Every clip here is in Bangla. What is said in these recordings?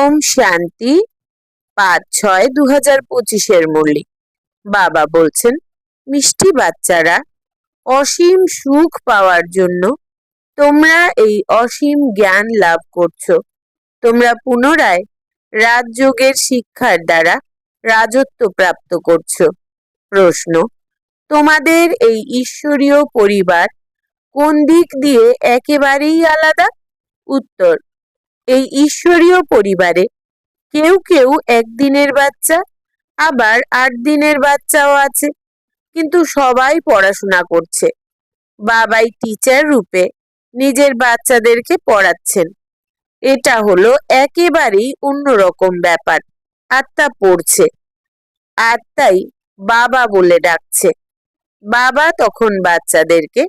ওম শান্তি পাঁচ ছয় দু হাজার পঁচিশের মূল্যে বাবা বলছেন, মিষ্টি বাচ্চারা, অসীম সুখ পাওয়ার জন্য তোমরা এই অসীম জ্ঞান লাভ করছ। তোমরা পুনরায় রাজযোগের শিক্ষার দ্বারা রাজত্ব প্রাপ্ত করছ। প্রশ্ন, তোমাদের এই ঈশ্বরীয় পরিবার কোন দিক দিয়ে একেবারেই আলাদা? উত্তর এই ঈশ্বরীয় পরিবারে কেউ কেউ একদিনের বাচ্চা, আবার আট দিনের বাচ্চাও আছে। কিন্তু সবাই পড়াশোনা করছে। বাবাই টিচার রূপে নিজের বাচ্চাদেরকে পড়াচ্ছেন। এটা হলো একেবারেই অন্যরকম ব্যাপার। আত্মা পড়ছে। আত্মাই বাবা বলে ডাকছে। বাবা তখন বাচ্চাদেরকে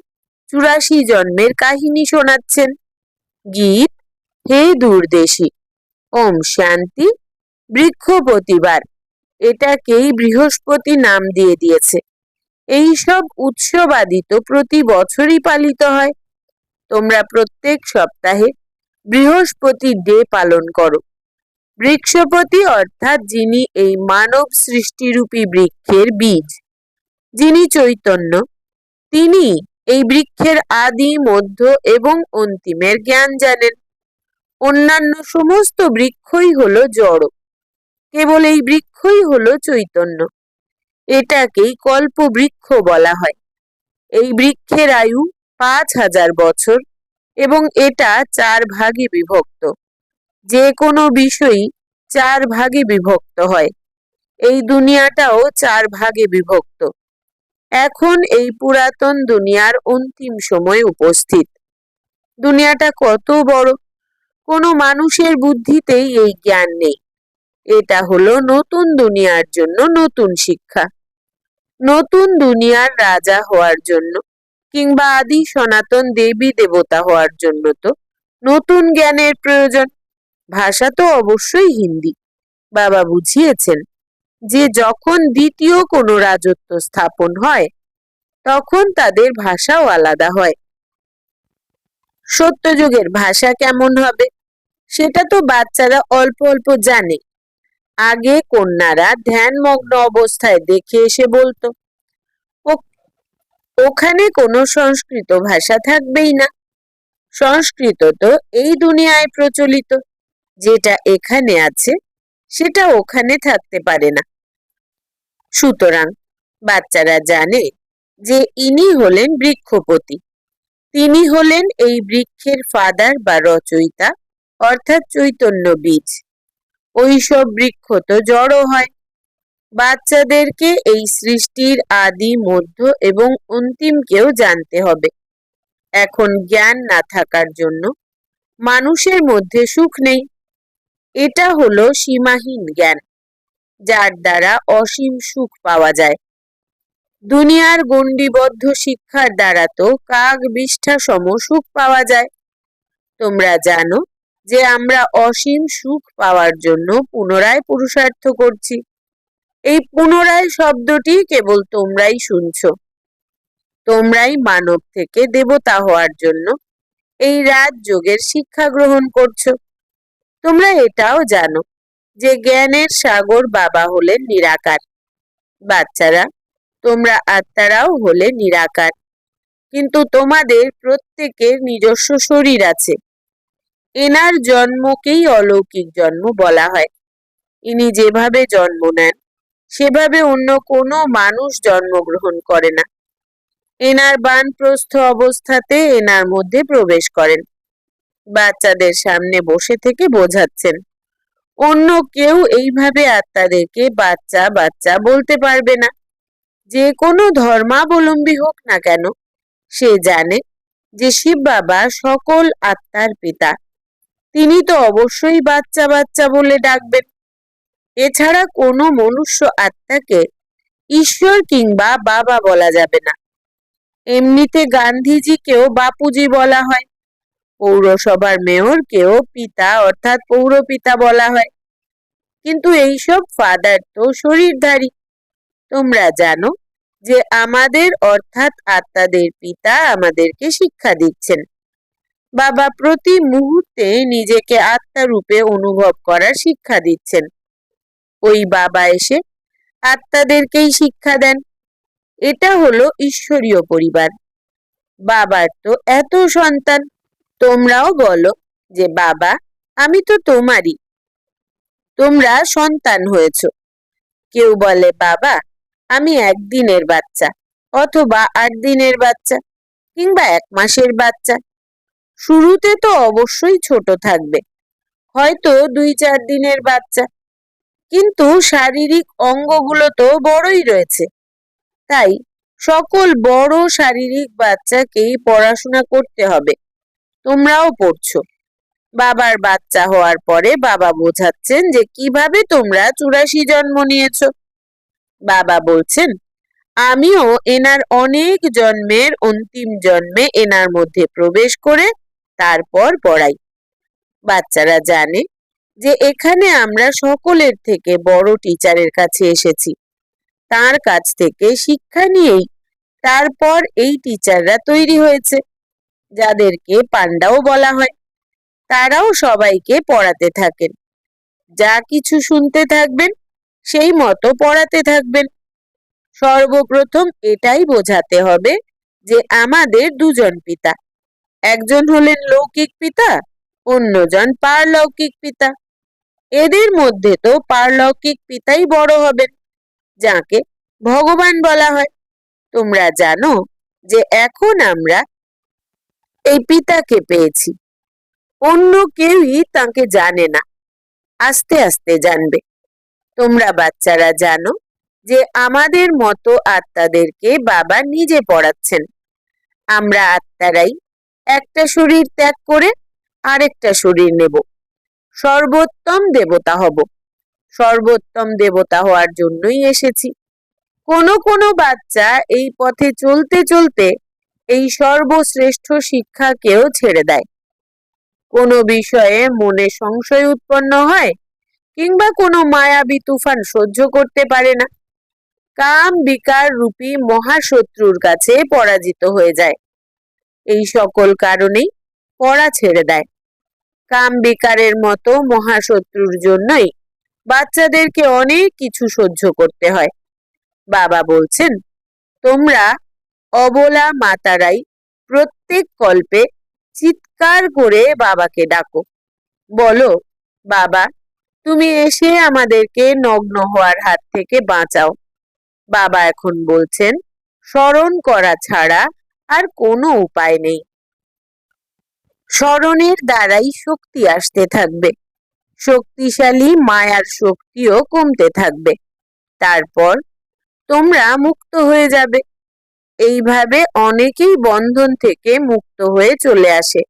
চুরাশি জন্মের কাহিনী শোনাচ্ছেন। গীত হে দূরদেশী, ওম শান্তি, বৃক্ষ প্রতিবার। এটাকেই বৃহস্পতি নাম দিয়ে দিয়েছে। এই সব উৎসবাদিত প্রতি বছরই পালিত হয়। তোমরা প্রত্যেক সপ্তাহে বৃহস্পতি ডে পালন করো। বৃক্ষপতি অর্থাৎ যিনি এই মানব সৃষ্টিরূপী বৃক্ষের বীজ। যিনি চৈতন্য তিনি এই বৃক্ষের আদি, মধ্য এবং অন্তিমের জ্ঞান জানেন। অন্যান্য সমস্ত বৃক্ষই হলো জড়। কেবল এই বৃক্ষই হলো চৈতন্য। এটাকেই কল্প বৃক্ষ বলা হয়। এই বৃক্ষের আয়ু পাঁচ হাজার বছর এবং এটা চার ভাগে বিভক্ত। যে কোনো বিষয়ই চার ভাগে বিভক্ত হয়। এই দুনিয়াটাও চার ভাগে বিভক্ত। এখন এই পুরাতন দুনিয়ার অন্তিম সময় উপস্থিত। দুনিয়াটা কত বড় কোনো মানুষের বুদ্ধিতেই এই জ্ঞান নেই। এটা হলো নতুন দুনিয়ার জন্য নতুন শিক্ষা। নতুন দুনিয়ার রাজা হওয়ার জন্য কিংবা আদি সনাতন দেবী দেবতা হওয়ার জন্য তো নতুন জ্ঞানের প্রয়োজন। ভাষা তো অবশ্যই হিন্দি। বাবা বুঝিয়েছেন যে যখন দ্বিতীয় কোনো রাজত্ব স্থাপন হয়, তখন তাদের ভাষাও আলাদা হয়। সত্যযুগের ভাষা কেমন হবে? সেটা তো বাচ্চারা অল্প অল্প জানে। আগে কন্যারা ধ্যানমগ্ন অবস্থায় দেখে এসে বলতো ওখানে কোনো সংস্কৃত ভাষা থাকবেই না। সংস্কৃত তো এই দুনিয়ায় প্রচলিত। যেটা এখানে আছে, সেটা ওখানে থাকতে পারে না। সুতরাং বাচ্চারা জানে যে ইনি হলেন বৃক্ষপতি। তিনি হলেন এই বৃক্ষের ফাদার বা রচয়িতা অর্থাৎ চৈতন্য বীজ ওইসব বৃক্ষ তো জড়ো হয়। বাচ্চাদেরকে এই সৃষ্টির আদি, মধ্য এবং অন্তিমকেও জানতে হবে। এখন জ্ঞান না থাকার জন্য মানুষের মধ্যে সুখ নেই। এটা হলো সীমাহীন জ্ঞান, যার দ্বারা অসীম সুখ পাওয়া যায়। দুনিয়ার গণ্ডিবদ্ধ শিক্ষার দ্বারা তো কাক বিষ্ঠা সম সুখ পাওয়া যায়। তোমরা জানো যে আমরা অসীম সুখ পাওয়ার জন্য পুনরায় পুরুষার্থ করছি। এই পুনরায় শব্দটি কেবল তোমরাই শুনছ। তোমরাই মানব থেকে দেবতা হওয়ার জন্য এই রাজযোগের শিক্ষা গ্রহণ করছ। তোমরা এটাও জানো যে জ্ঞানের সাগর বাবা হলেন নিরাকার। বাচ্চারা, তোমরা আত্মারাও হলে নিরাকার। কিন্তু তোমাদের প্রত্যেকের নিজস্ব শরীর আছে। এনার জন্মকেই অলৌকিক জন্ম বলা হয়। ইনি যেভাবে জন্ম নেন, সেভাবে অন্য কোনো মানুষ জন্মগ্রহণ করে না। এনার বানপ্রস্থ অবস্থাতে এনার মধ্যে প্রবেশ করেন। বাচ্চাদের সামনে বসে থেকে বোঝাচ্ছেন, অন্য কেউ এইভাবে আত্মাদেরকে বাচ্চা বাচ্চা বলতে পারবে না। যে কোনো ধর্মাবলম্বী হোক না কেন, সে জানে যে শিব বাবা সকল আত্মার পিতা। তিনি তো অবশ্যই বাচ্চা বাচ্চা বলে ডাকবেন। এছাড়া কোনো মনুষ্য আত্মাকে ঈশ্বর কিংবা বাবা বলা যাবে না। এমনিতে গান্ধীজিকেও বাপুজি বলা হয়, পৌরসভার মেয়রকেও পিতা অর্থাৎ পৌরপিতা বলা হয়। কিন্তু এইসব ফাদার তো শরীরধারী। তোমরা জানো যে আমাদের অর্থাৎ আত্মাদের পিতা আমাদেরকে শিক্ষা দিচ্ছেন। বাবা প্রতি মুহূর্তে নিজেকে আত্মা রূপে অনুভব করার শিক্ষা দিচ্ছেন। ওই বাবা এসে আত্মাদেরকেই শিক্ষা দেন। এটা হলো ঈশ্বরীয় পরিবার। বাবার তো এত সন্তান, তোমরাও বলো যে, বাবা, আমি তো তোমারই। তোমরা সন্তান হয়েছ। কেউ বলে, বাবা, আমি একদিনের বাচ্চা অথবা আট দিনের বাচ্চা কিংবা এক মাসের বাচ্চা। শুরুতে তো অবশ্যই ছোট থাকবে। হয়তো দুই চার দিনের বাচ্চা। কিন্তু শারীরিক অঙ্গগুলো তো বড়ই রয়েছে। তাই সকল বড় শারীরিক বাচ্চাকেই পড়াশোনা করতে হবে। তোমরাও পড়ছো। বাবার বাচ্চা হওয়ার পরে বাবা বোঝাচ্ছেন যে কীভাবে তোমরা চুরাশি জন্ম নিয়েছ। বাবা বলছেন, আমিও এনার অনেক জন্মের অন্তিম জন্মে এনার মধ্যে প্রবেশ করে তারপর পড়াই। বাচ্চারা জানে যে এখানে আমরা সকলের থেকে বড় টিচারের কাছে এসেছি। তার কাছ থেকে শিক্ষা নিয়েই তারপর এই টিচাররা তৈরি হয়েছে, যাদেরকে পান্ডাও বলা হয়। তারাও সবাইকে পড়াতে থাকেন। যা কিছু শুনতে থাকবেন, সেই মতো পড়াতে থাকবেন। সর্বপ্রথম এটাই বোঝাতে হবে যে আমাদের দুজন পিতা একজন হলেন লৌকিক পিতা, অন্যজন পারলৌকিক পিতা। এদের মধ্যে তো পারলৌকিক পিতাই বড় হবেন, যাকে ভগবান বলা হয়। তোমরা জানো যে এখন আমরা এই পিতাকে পেয়েছি। অন্য কেউই তাকে জানে না, আস্তে আস্তে জানবে। তোমরা বাচ্চারা জানো যে আমাদের মতো আত্মাদেরকে বাবা নিজে পড়াচ্ছেন। আমরা আত্মারাই একটা শরীর ত্যাগ করে আরেকটা শরীর নেব। সর্বোত্তম দেবতা হব। সর্বোত্তম দেবতা হওয়ার জন্যই এসেছি। কোনো কোনো বাচ্চা এই পথে চলতে চলতে এই সর্বশ্রেষ্ঠ শিক্ষাকেও ছেড়ে দেয়। কোনো বিষয়ে মনে সংশয় উৎপন্ন হয় কিংবা কোনো মায়াবী তুফান সহ্য করতে পারে না। কাম বিকার রূপী মহাশত্রুর কাছে পরাজিত হয়ে যায়। এই সকল কারণেই পড়া ছেড়ে দেয়। কাম বিকারের মতো মহাশত্রুর জন্যই বাচ্চাদেরকে অনেক কিছু সহ্য করতে হয়। বাবা বলছেন, তোমরা অবলা মাতারাই প্রত্যেক কল্পে চিৎকার করে বাবাকে ডাকো। বলো, বাবা, তুমি এসে আমাদেরকে নগ্ন হওয়ার হাত থেকে বাঁচাও। বাবা এখন বলছেন, স্মরণ করা ছাড়া আর কোনো উপায় নেই। স্মরণের দ্বারাই শক্তি আসতে থাকবে। শক্তিশালী মায়ার শক্তিও কমতে থাকবে। তারপর তোমরা মুক্ত হয়ে যাবে। এইভাবে অনেকেই বন্ধন থেকে মুক্ত হয়ে চলে আসে।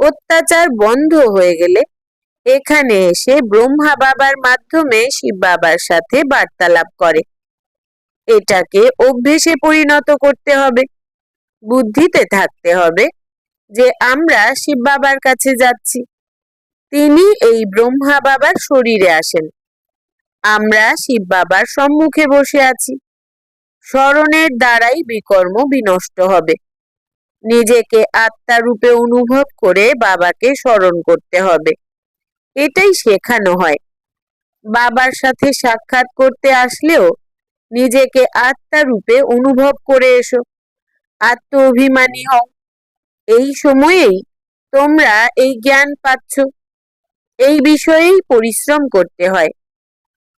অত্যাচার বন্ধ হয়ে গেলে এখানে এসে ব্রহ্মা বাবার মাধ্যমে শিব বাবার সাথে বার্তালাপ করে। এটাকে অভ্যেসে পরিণত করতে হবে। বুদ্ধিতে থাকতে হবে যে আমরা শিব বাবার কাছে যাচ্ছি। তিনি এই ব্রহ্মা বাবার শরীরে আসেন। আমরা শিব বাবার সম্মুখে বসে আছি। স্মরণের দ্বারাই বিকর্ম বিনষ্ট হবে। নিজেকে আত্মা রূপে অনুভব করে বাবাকে স্মরণ করতে হবে। এটাই শেখানো হয়। বাবার সাথে সাক্ষাৎ করতে আসলেও নিজেকে আত্মা রূপে অনুভব করে এসো। আত্ম অভিমানী হও। এই সময়েই তোমরা এই জ্ঞান পাচ্ছ। এই বিষয়েই পরিশ্রম করতে হয়।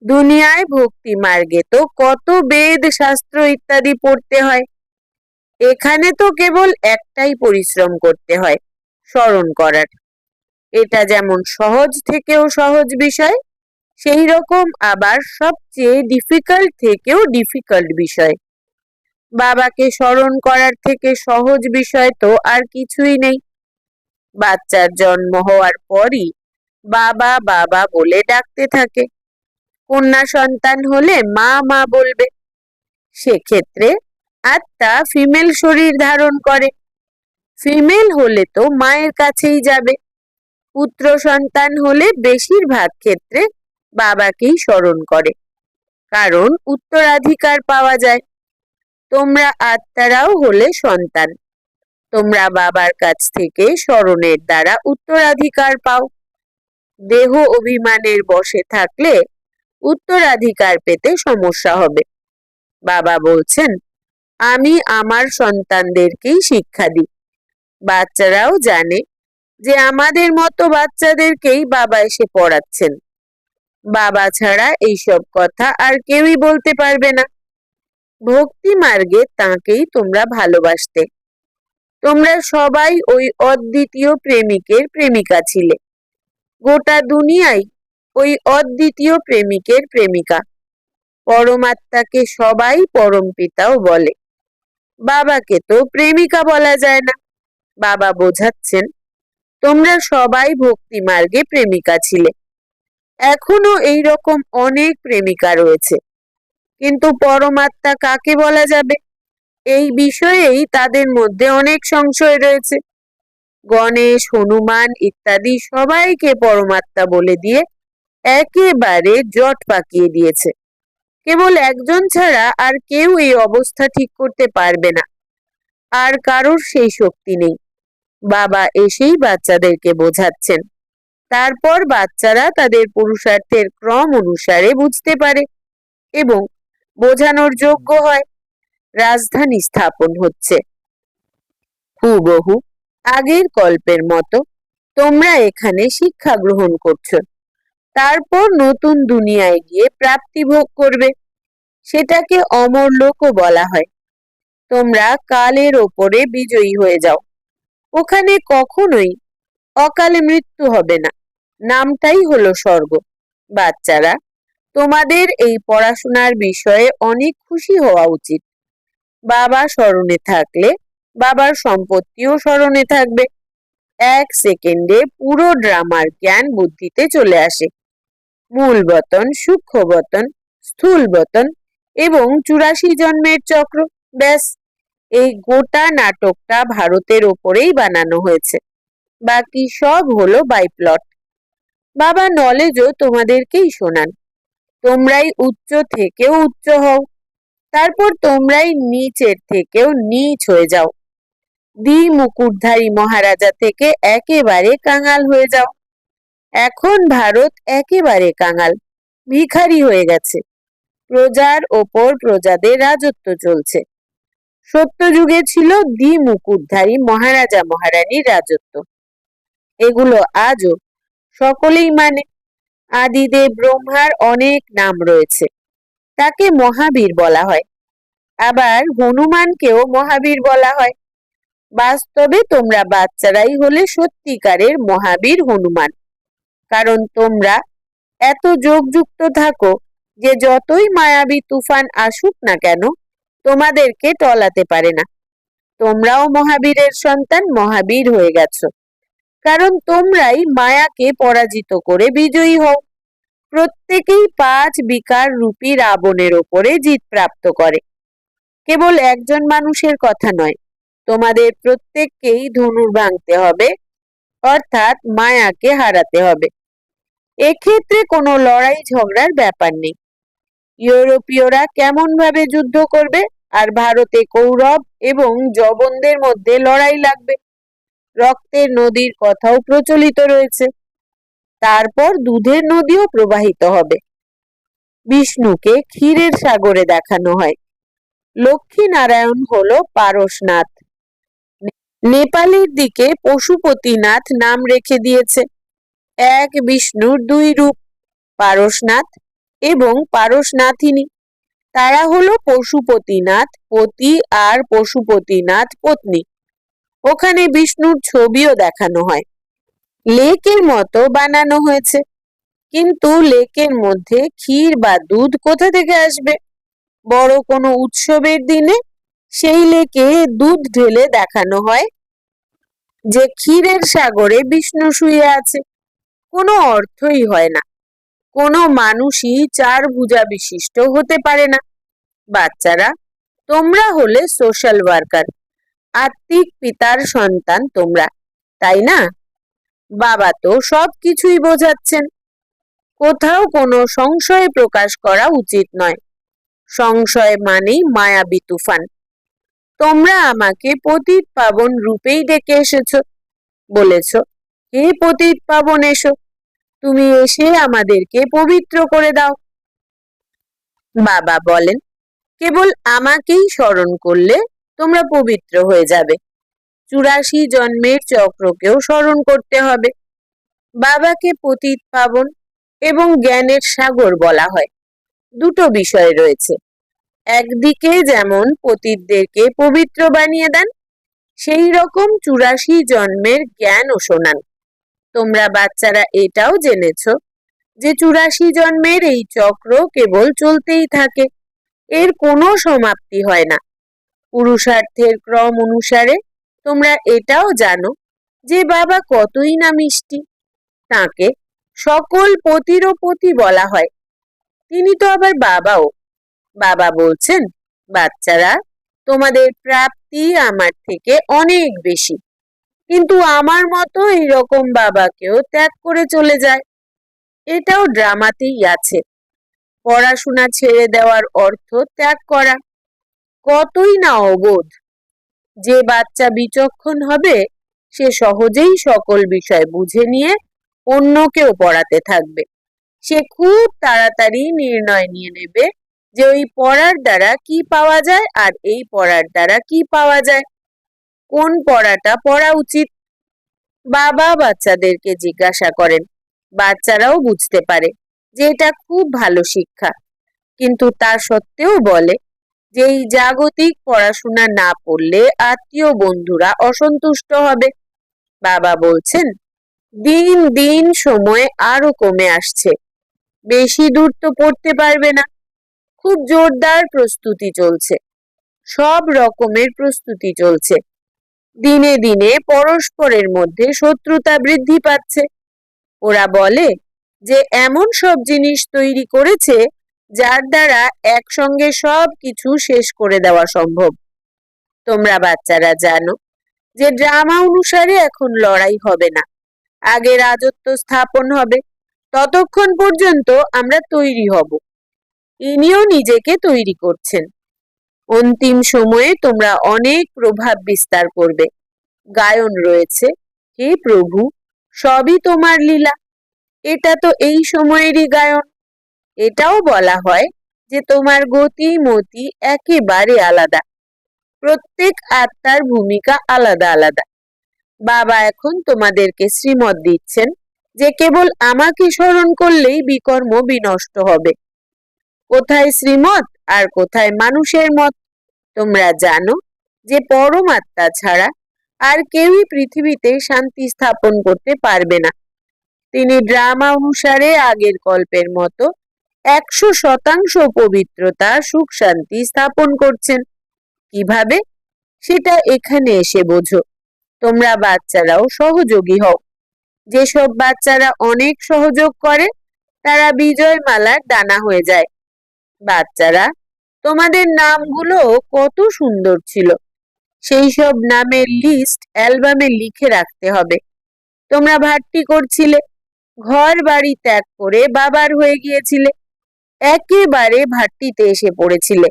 দুনিয়ায় ভক্তি মার্গে তো কত বেদ, শাস্ত্র ইত্যাদি পড়তে হয়। এখানে তো কেবল একটাই পরিশ্রম করতে হয়, স্মরণ করার। এটা যেমন সহজ থেকেও সহজ বিষয় সেই রকম আবার সবচেয়ে ডিফিকাল্ট থেকেও ডিফিকাল্ট বিষয়। বাবাকে স্মরণ করার থেকে সহজ বিষয় তো আর কিছুই নেই। বাচ্চার জন্ম হওয়ার পরই বাবা বাবা বলে ডাকতে থাকে। কন্যা সন্তান হলে মা মা বলবে। সেক্ষেত্রে আত্মা ফিমেল শরীর ধারণ করে। ফিমেল হলে তো মায়ের কাছেই যাবে। পুত্র সন্তান হলে বেশিরভাগ ক্ষেত্রে বাবাকেই স্মরণ করে। কারণ উত্তরাধিকার পাওয়া যায়। তোমরা আত্মারাও হলে সন্তান। তোমরা বাবার কাছ থেকে স্মরণের দ্বারা উত্তরাধিকার পাও। দেহ অভিমানের বসে থাকলে উত্তরাধিকার পেতে সমস্যা হবে। বাবা বলছেন, আমি আমার সন্তানদেরকেই শিক্ষা দিই। বাচ্চারাও জানে যে আমাদের মতো বাচ্চাদেরকেই বাবা এসে পড়াচ্ছেন। বাবা ছাড়া এইসব কথা আর কেউই বলতে পারবে না। ভক্তি মার্গে তাকেই তোমরা ভালোবাসতে। তোমরা সবাই ওই অদ্বিতীয় প্রেমিকের প্রেমিকা ছিলে। গোটা দুনিয়াই ওই অদ্বিতীয় প্রেমিকের প্রেমিকা। পরমাত্মাকে সবাই পরম পিতাও বলে। বাবাকে তো প্রেমিকা বলা যায় না। বাবা বোঝাচ্ছেন, তোমরা সবাই ভক্তি মার্গে প্রেমিকা ছিলে। এখনও এই রকম অনেক প্রেমিকা রয়েছে। কিন্তু পরমাত্মা কাকে বলা যাবে? এই বিষয়েই তাদের মধ্যে অনেক সংশয় রয়েছে। গণেশ, হনুমান ইত্যাদি সবাইকে পরমাত্মা বলে দিয়ে একেবারে জট পাকিয়ে দিয়েছে। কেবল একজন ছাড়া আর কেউ এই অবস্থা ঠিক করতে পারবে না। আর কারোর সেই শক্তি নেই। বাবা এসেই বাচ্চাদেরকে বোঝাচ্ছেন। তারপর বাচ্চারা তাদের পুরুষার্থের ক্রম অনুসারে বুঝতে পারে এবং বোঝানোর যোগ্য হয়। রাজধানী স্থাপন হচ্ছে। হুবহু আগের কল্পের মতো তোমরা এখানে শিক্ষা গ্রহণ করছ। তারপর নতুন দুনিয়ায় গিয়ে প্রাপ্তি ভোগ করবে। সেটাকে অমর লোকও বলা হয়। তোমরা কালের ওপরে বিজয়ী হয়ে যাও। ওখানে কখনোই অকালে মৃত্যু হবে না। নামটাই হলো স্বর্গ। বাচ্চারা তোমাদের এই পড়াশোনার বিষয়ে অনেক খুশি হওয়া উচিত। বাবা স্মরণে থাকলে, বাবার সম্পত্তিও স্মরণে থাকবে। এক সেকেন্ডে পুরো ড্রামার জ্ঞান বুদ্ধিতে চলে আসে। মূল বতন, সূক্ষ্ম বতন, স্থূল বতন এবং চুরাশি জন্মের চক্র, ব্যাস। এই গোটা নাটকটা ভারতের ওপরেই বানানো হয়েছে। বাকি সব হলো বাইপ্লট বাবা নলেজও তোমাদেরকেই শোনান। তোমরাই উচ্চ থেকেও উচ্চ হও। তারপর তোমরাই নিচের থেকেও নিচ হয়ে যাও। দ্বি মুকুটধারী মহারাজা থেকে একেবারে কাঙাল হয়ে যাও। এখন ভারত একেবারে কাঙাল, ভিখারি হয়ে গেছে। প্রজার ওপর প্রজাদের রাজত্ব চলছে। সত্য যুগে ছিল দ্বি মুকুটধারী মহারাজা মহারানীর রাজত্ব। এগুলো আজও সকলেই মানে। আদিদেব ব্রহ্মার অনেক নাম রয়েছে। তাকে মহাবীর বলা হয়। আবার হনুমানকেও মহাবীর বলা হয়। বাস্তবে তোমরা বাচ্চারাই হলে সত্যিকারের মহাবীর হনুমান। কারণ তোমরা এত যোগযুক্ত থাকো যে যতই মায়াবী তুফান আসুক না কেন, তোমাদেরকে টলাতে পারে না। তোমরাও মহাবীরের সন্তান, মহাবীর হয়ে গেছো। কারণ তোমরাই মায়াকে পরাজিত করে বিজয়ী হও। প্রত্যেকেই পাঁচ বিকার রূপী রাবণের ওপরে জিত প্রাপ্ত করে। কেবল একজন মানুষের কথা নয়, তোমাদের প্রত্যেককেই ধনুর ভাঙতে হবে, অর্থাৎ মায়াকে হারাতে হবে। এক্ষেত্রে কোনো লড়াই ঝগড়ার ব্যাপার নেই। ইউরোপীয়রা কেমন ভাবে যুদ্ধ করবে, আর ভারতে কৌরব এবং জবনদের মধ্যে লড়াই লাগবে। রক্তের নদীর কথাও প্রচলিত রয়েছে। তারপর দুধের নদীও প্রবাহিত হবে। বিষ্ণুকে ক্ষীরের সাগরে দেখানো হয়। লক্ষ্মী নারায়ণ হল পারসনাথ নেপালের দিকে পশুপতিনাথ নাম রেখে দিয়েছে। এক বিষ্ণুর দুই রূপ পারসনাথ এবং পারসনাথিনী তারা হলো পশুপতিনাথ পতি আর পশুপতিনাথ পত্নী। ওখানে বিষ্ণুর ছবিও দেখানো হয়। লেকের মতো বানানো হয়েছে। কিন্তু লেকের মধ্যে ক্ষীর বা দুধ কোথা থেকে আসবে? বড় কোনো উৎসবের দিনে সেই লেকে দুধ ঢেলে দেখানো হয়, যে ক্ষীরের সাগরে বিষ্ণু শুয়ে আছে। কোনো অর্থই হয় না। কোনো মানুষই চার ভুজা বিশিষ্ট হতে পারে না। বাচ্চারা, তোমরা হলে সোশ্যাল ওয়ার্কার আত্মিক পিতার সন্তান তোমরা, তাই না? বাবা তো সব কিছুই বোঝাচ্ছেন। কোথাও কোনো সংশয় প্রকাশ করা উচিত নয়। সংশয় মানেই মায়াবী তুফান। তোমরা আমাকে পতিত পাবন রূপেই ডেকে এসেছ, বলেছ। হে পতিত পাবন, এসো। তুমি এসে আমাদেরকে পবিত্র করে দাও। বাবা বলেন, কেবল আমাকেই স্মরণ করলে তোমরা পবিত্র হয়ে যাবে। চুরাশি জন্মের চক্রকেও স্মরণ করতে হবে। বাবাকে পতিত পাবন এবং জ্ঞানের সাগর বলা হয়। দুটো বিষয় রয়েছে। একদিকে যেমন পতিতদেরকে পবিত্র বানিয়ে দেন, সেই রকম চুরাশি জন্মের জ্ঞানও শোনান। তোমরা বাচ্চারা এটাও জেনেছ যে চুরাশি জন্মের এই চক্র কেবল চলতেই থাকে, এর কোনো সমাপ্তি হয় না। পুরুষার্থের ক্রম অনুসারে তোমরা এটাও জানো যে বাবা কতই না মিষ্টি। তাকে সকল পতিরও পতি বলা হয়। তিনি তো আবার বাবাও। বাবা বলছেন, বাচ্চারা, তোমাদের প্রাপ্তি আমার থেকে অনেক বেশি। কিন্তু আমার মতো এইরকম বাবাকেও ত্যাগ করে চলে যায়। এটাও ড্রামাতেই আছে। পড়াশোনা ছেড়ে দেওয়ার অর্থ ত্যাগ করা। কতই না অবোধ। যে বাচ্চা বিচক্ষণ হবে, সে সহজেই সকল বিষয় বুঝে নিয়ে অন্যকেও পড়াতে থাকবে। সে খুব তাড়াতাড়ি নির্ণয় নিয়ে নেবে যে ওই পড়ার দ্বারা কি পাওয়া যায় আর এই পড়ার দ্বারা কি পাওয়া যায়। কোন পড়াটা পড়া উচিত? বাবা বাচ্চাদেরকে জিজ্ঞাসা করেন। বাচ্চারাও বুঝতে পারে যে এটা খুব ভালো শিক্ষা। কিন্তু তা সত্ত্বেও বলে যে এই জাগতিক পড়াশোনা না পড়লে আত্মীয় বন্ধুরা অসন্তুষ্ট হবে। বাবা বলছেন, দিন দিন সময় আরও কমে আসছে। বেশি দূর তো পড়তে পারবে না। খুব জোরদার প্রস্তুতি চলছে। সব রকমের প্রস্তুতি চলছে। দিনে দিনে পরস্পরের মধ্যে শত্রুতা বৃদ্ধি পাচ্ছে। ওরা বলে যে, এমন সব জিনিস তৈরি করেছে যার দ্বারা একসঙ্গে সব কিছু শেষ করে দেওয়া সম্ভব। তোমরা বাচ্চারা জানো যে ড্রামা অনুসারে এখন লড়াই হবে না। আগে রাজত্ব স্থাপন হবে, ততক্ষণ পর্যন্ত আমরা তৈরি হব। ইনিও নিজেকে তৈরি করছেন। অন্তিম সময়ে তোমরা অনেক প্রভাব বিস্তার করবে। গায়ন রয়েছে, হে প্রভু, সবই তোমার লীলা। এটা তো এই সময়েরই গায়ন। এটাও বলা হয় যে তোমার গতি, মতি একেবারে আলাদা। প্রত্যেক আত্মার ভূমিকা আলাদা আলাদা। বাবা এখন তোমাদেরকে শ্রীমত দিচ্ছেন যে কেবল আমাকে স্মরণ করলেই বিকর্ম বিনষ্ট হবে। কোথায় শ্রীমত আর কোথায় মানুষের মত? তোমরা জানো যে পরমাত্মা ছাড়া আর কেউই পৃথিবীতে শান্তি স্থাপন করতে পারবে না। তিনি ড্রামা অনুসারে আগের কল্পের মতো একশো শতাংশ পবিত্রতা সুখ শান্তি স্থাপন করছেন। কীভাবে? সেটা এখানে এসে বোঝো। তোমরা বাচ্চারাও সহযোগী হও। যেসব বাচ্চারা অনেক সহযোগ করে তারা বিজয় মালার দানা হয়ে যায়। বাচ্চারা তোমাদের নামগুলো কত সুন্দর ছিল। সেই সব নামের লিস্ট অ্যালবামে লিখে রাখতে হবে। তোমরা ভাট্টি করছিলে ঘর বাড়ি ত্যাগ করে বাবার হয়ে গিয়েছিলে। একেবারে ভাট্টিতে এসে পড়েছিলে।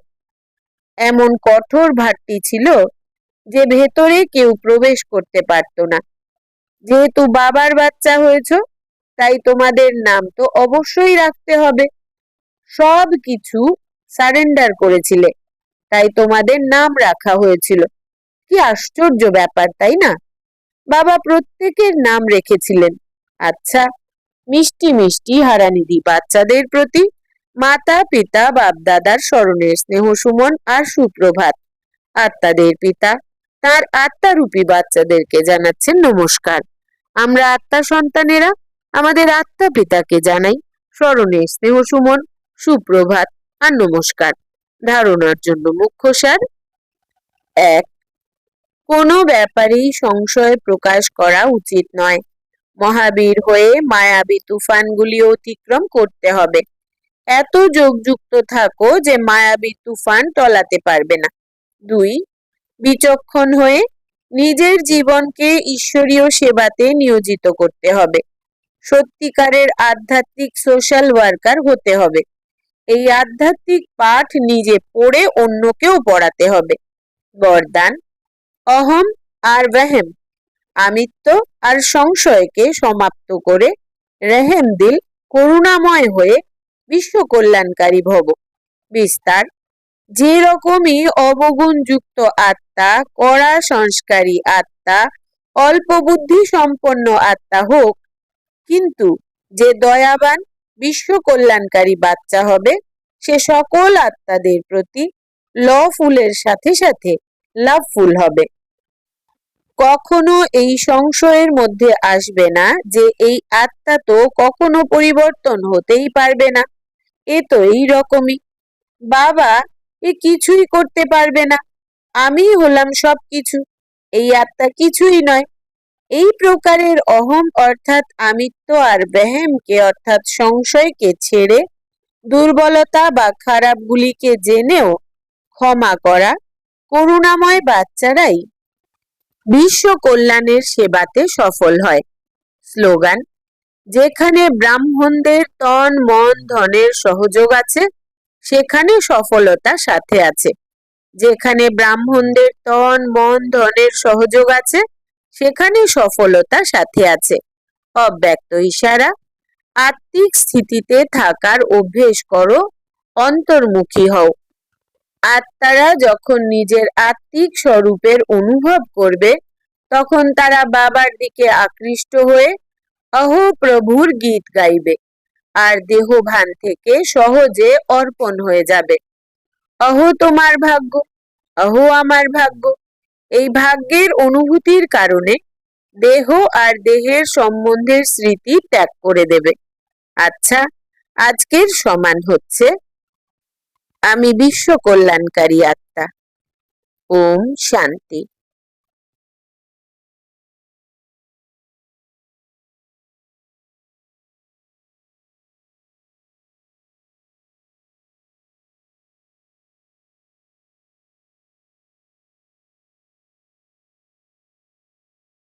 এমন কঠোর ভাট্টি ছিল যে ভেতরে কেউ প্রবেশ করতে পারত না। যেহেতু বাবার বাচ্চা হয়েছ, তাই তোমাদের নাম তো অবশ্যই রাখতে হবে। সব কিছু সারেন্ডার করেছিলে, তাই তোমাদের নাম রাখা হয়েছিল। কি আশ্চর্য ব্যাপার, তাই না? বাবা প্রত্যেকের নাম রেখেছিলেন। আচ্ছা মিষ্টি মিষ্টি হারানিধি বাচ্চাদের প্রতি মাতা পিতা বাপদাদার স্মরণের স্নেহ সুমন আর সুপ্রভাত। আত্মাদের পিতা, তার আত্মারূপী বাচ্চাদেরকে জানাচ্ছেন নমস্কার। আমরা আত্মা সন্তানেরা, আমাদের আত্মা পিতাকে জানাই। স্মরণের স্নেহ সুমন, সুপ্রভাত আর নমস্কার। ধারণার জন্য মুখ্য সার এক, কোনো ব্যাপারেই সংশয় প্রকাশ করা উচিত নয়। মহাবীর হয়ে মায়াবী তুফানগুলি অতিক্রম করতে হবে। এত যোগযুক্ত থাকো যে মায়াবী তুফান টলাতে পারবে না। দুই, বিচক্ষণ হয়ে নিজের জীবনকে ঈশ্বরীয় সেবাতে নিয়োজিত করতে হবে। সত্যিকারের আধ্যাত্মিক সোশ্যাল ওয়ার্কার হতে হবে। এই আধ্যাত্মিক পাঠ নিজে পড়ে অন্যকেও পড়াতে হবে। বরদান অহম আর ওয়াহেম, আমিত্ব আর সংশয়কে সমাপ্ত করে রেহেম দিল করুণাময় হয়ে বিশ্ব কল্যাণকারী ভব। বিস্তার, যে রকমই অবগুণযুক্ত আত্মা, কড়া সংস্কারী আত্মা, অল্প বুদ্ধি সম্পন্ন আত্মা হোক, কিন্তু যে দয়াবান বিশ্ব কল্যাণকারী বাচ্চা হবে, সে সকল আত্মাদের প্রতি ল ফুলের সাথে সাথে লাভ ফুল হবে। কখনো এই সংশয়ের মধ্যে আসবে না যে এই আত্মা তো কখনো পরিবর্তন হতেই পারবে না। এ তো এই রকমই। বাবা, এ কিছুই করতে পারবে না। আমি হলাম সব কিছু এই আত্মা কিছুই নয়। এই প্রকারের অহম অর্থাৎ আমিত্ব আর ব্যাহেমকে অর্থাৎ সংশয়কে ছেড়ে দুর্বলতা বা খারাপগুলিকে জেনেও ক্ষমা করা করুণাময় বাচ্চারাই বিশ্ব কল্যাণের সেবাতে সফল হয়। স্লোগান যেখানে ব্রাহ্মণদের তন, মন, ধনের সহযোগ আছে, সেখানে সফলতা সাথে আছে। যেখানে ব্রাহ্মণদের তন, মন, ধনের সহযোগ আছে, সেখানে সফলতা সাথে আছে। অব্যক্ত ইশারা, আত্মিক স্থিতিতে থাকার অভ্যেস করো, অন্তর্মুখী হও। আত্মারা যখন নিজের আত্মিক স্বরূপের অনুভব করবে, তখন তারা বাবার দিকে আকৃষ্ট হয়ে অহো প্রভুর গীত গাইবে। আর দেহভান থেকে সহজে অর্পণ হয়ে যাবে। অহো তোমার ভাগ্য, অহো আমার ভাগ্য। এই ভাগ্যের অনুভূতির কারণে দেহ আর দেহের সম্বন্ধের স্মৃতি ত্যাগ করে দেবে। আচ্ছা আজকের সমান হচ্ছে, আমি বিশ্ব কল্যাণকারী আত্মা। ওম শান্তি।